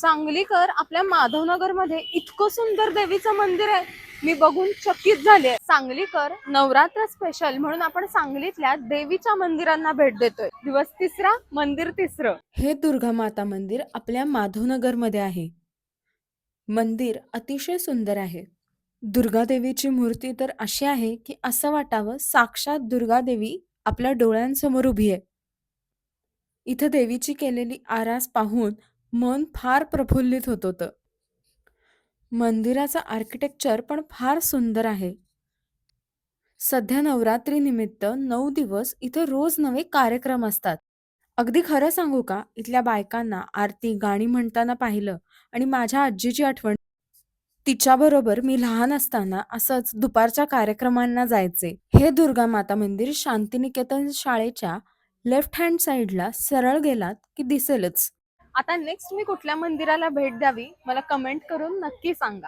सांगलीकर आपल्या माधवनगरमध्ये इतकं सुंदर देवीचं मंदिर आहे. मी बघून चकित झाले. सांगलीकर नवरात्र स्पेशल म्हणून आपण सांगलीतल्या देवीच्या मंदिरांना भेट देतोय. दिवस तिसरा मंदिर तिसरं. हे दुर्गा माता मंदिर आपल्या माधवनगरमध्ये आहे. मंदिर अतिशय सुंदर आहे. दुर्गा देवीची मूर्ती तर अशी आहे की असं वाटावं साक्षात दुर्गा देवी आपल्या डोळ्यांसमोर उभी आहे. इथं देवीची केलेली आरास पाहून मन फार प्रफुल्लित होत होतं. मंदिराचं आर्किटेक्चर पण फार सुंदर आहे. सध्या नवरात्री निमित्त नऊ दिवस इथे रोज नवे कार्यक्रम असतात. अगदी खरं सांगू का? इथल्या बायकांना आरती गाणी म्हणताना पाहिलं आणि माझ्या आजीची आठवण तिच्याबरोबर मी लहान असताना असंच दुपारच्या कार्यक्रमांना जायचे. हे दुर्गा माता मंदिर शांतिनिकेतन शाळेच्या लेफ्ट हँड साईडला सरळ गेलात की दिसेलच. आता नेक्स्ट मी कुठल्या मंदिराला भेट द्यावी मला कमेंट करून नक्की सांगा.